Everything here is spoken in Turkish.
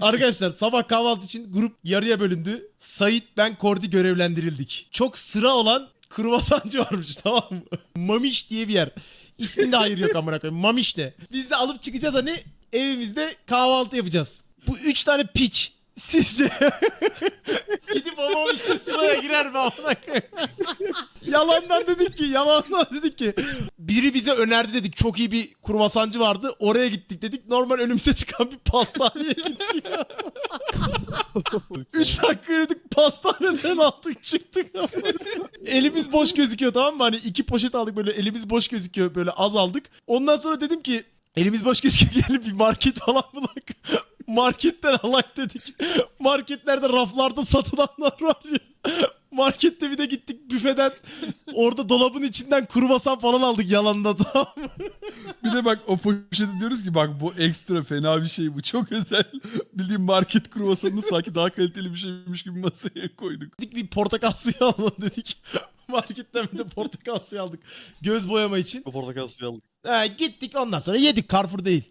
Arkadaşlar sabah kahvaltı için grup yarıya bölündü. Sait ben Kordi görevlendirildik. Çok sıra olan kruvasancı varmış tamam mı? Mamiş diye bir yer. İsminde hayır yok amına koyayım. Mamiş ne? Biz de alıp çıkacağız hani evimizde kahvaltı yapacağız. Bu üç tane piç. Sizce gidip o Mamiş'te sıraya girer mi amına koyayım? Yalandan dedik ki yalandan dedik ki biri bize önerdi dedik çok iyi bir kruvasancı vardı oraya gittik dedik normal önümüze çıkan bir pastaneye gittik. 3 dakika yürüdük pastaneden aldık çıktık. elimiz boş gözüküyor tamam mı? Hani iki poşet aldık böyle elimiz boş gözüküyor böyle az aldık. Ondan sonra dedim ki elimiz boş gözüküyor gelin bir market falan bulak. Marketten alak dedik. Marketlerde raflarda satılanlar var ya. Markette bir de gittik büfeden orada dolabın içinden kruvasan falan aldık yalanla tamam mı? Bir de bak o poşete diyoruz ki bak bu ekstra fena bir şey bu çok özel. Bildiğin market kruvasanını sanki daha kaliteli bir şeymiş gibi masaya koyduk. Dedik bir portakal suyu alalım dedik. Marketten bir de portakal suyu aldık. Göz boyama için. Portakal suyu aldık. Ha, gittik ondan sonra yedik Carrefour değil.